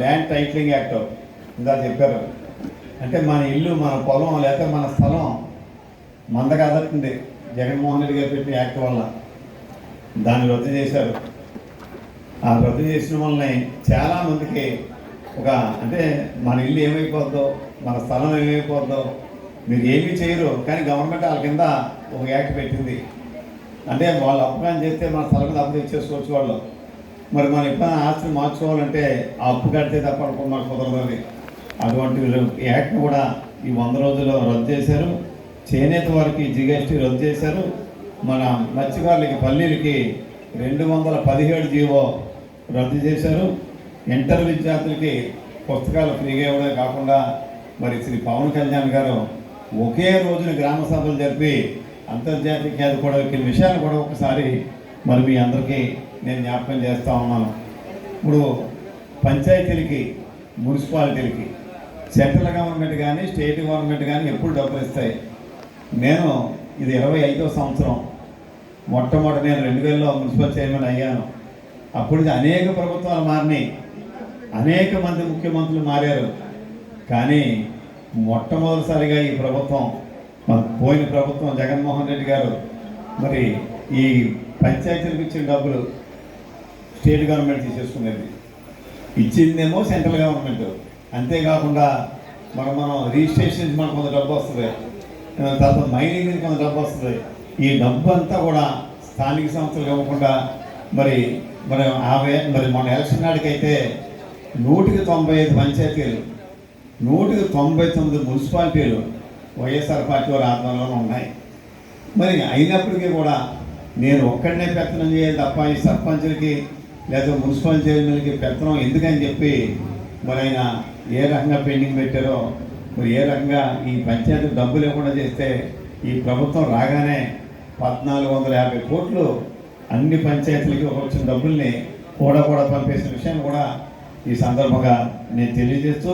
Land titling act ఇందా చెప్పారు. అంటే మన ఇల్లు మన పొలం లేకపోతే మన స్థలం మంద కాదట్టుంది జగన్మోహన్ రెడ్డి గారు పెట్టిన యాక్ట్ వల్ల. దాన్ని రద్దు చేశారు. ఆ రద్దు చేసిన వల్లనే చాలామందికి ఒక అంటే మన ఇల్లు ఏమైపోద్దో మన స్థలం ఏమైపోద్దో మీరు ఏమీ చేయరు. కానీ గవర్నమెంట్ వాళ్ళ కింద ఒక యాక్ట్ పెట్టింది. అంటే వాళ్ళు అప్పుగాని చేస్తే మన స్థలం మీద అప్పు తెచ్చేసుకోవచ్చు వాళ్ళు. మరి మనం ఎప్పుడైనా ఆస్తిని మార్చుకోవాలంటే ఆ అప్పు కడితే తప్ప మనకు కుదరదు అటువంటి యాక్ట్ కూడా ఈ వంద రోజుల్లో రద్దు చేశారు. చేనేత వారికి జిఎస్టీ రద్దు చేశారు. మన మత్స్యకారులకి పల్లీలకి రెండు వందల పదిహేడు జీవో రద్దు చేశారు. ఇంటర్ విద్యార్థులకి పుస్తకాలు ఫ్రీగా ఇవ్వడమే కాకుండా మరి శ్రీ పవన్ కళ్యాణ్ గారు ఒకే రోజున గ్రామ సభలు జరిపి అంతర్జాతీయ ఖ్యాతి కూడా విషయాలు కూడా ఒకసారి మరి మీ అందరికీ నేను జ్ఞాపకం చేస్తూ ఉన్నాను. ఇప్పుడు పంచాయతీలకి మున్సిపాలిటీలకి సెంట్రల్ గవర్నమెంట్ కానీ స్టేట్ గవర్నమెంట్ కానీ ఎప్పుడు డబ్బులు ఇస్తాయి? నేను ఇది ఇరవై ఐదో సంవత్సరం. మొట్టమొదటి నేను రెండు వేలలో మున్సిపల్ చైర్మన్ అయ్యాను. అప్పుడు అనేక ప్రభుత్వాలు మారినాయి. అనేక మంది ముఖ్యమంత్రులు మారారు. కానీ మొట్టమొదటిసారిగా ఈ ప్రభుత్వం మన పోయిన ప్రభుత్వం జగన్మోహన్ రెడ్డి గారు మరి ఈ పంచాయతీలకు ఇచ్చిన డబ్బులు స్టేట్ గవర్నమెంట్ తీసేసుకునేది. ఇచ్చిందేమో సెంట్రల్ గవర్నమెంట్. అంతేకాకుండా మనం మనం రిజిస్ట్రేషన్ మనకు కొంత డబ్బు వస్తుంది. తర్వాత మైనింగ్ నుంచి కొంత డబ్బు వస్తుంది. ఈ డబ్బు అంతా కూడా స్థానిక సంస్థలు ఇవ్వకుండా మరి మరి ఆవే మరి మన ఎలక్షన్ నాటికైతే నూటికి తొంభై ఐదు పంచాయతీలు నూటికి తొంభై తొమ్మిది మున్సిపాలిటీలు వైఎస్ఆర్ పార్టీ వారి ఆధ్వర్యంలో ఉన్నాయి. మరి అయినప్పటికీ కూడా నేను ఒక్కడనే పెత్తనం చేయాలి తప్ప ఈ సర్పంచులకి లేదా మున్సిపల్ చైర్మన్కి పెత్తనం ఎందుకని చెప్పి మరి ఆయన ఏ రకంగా పెండింగ్ పెట్టారో మరి ఏ రకంగా ఈ పంచాయతీ డబ్బు లేకుండా చేస్తే ఈ ప్రభుత్వం రాగానే పద్నాలుగు వందల యాభై కోట్లు అన్ని పంచాయతీలకి వచ్చిన డబ్బుల్ని కూడా కూడా పంపేసిన విషయాన్ని కూడా ఈ సందర్భంగా నేను తెలియజేస్తూ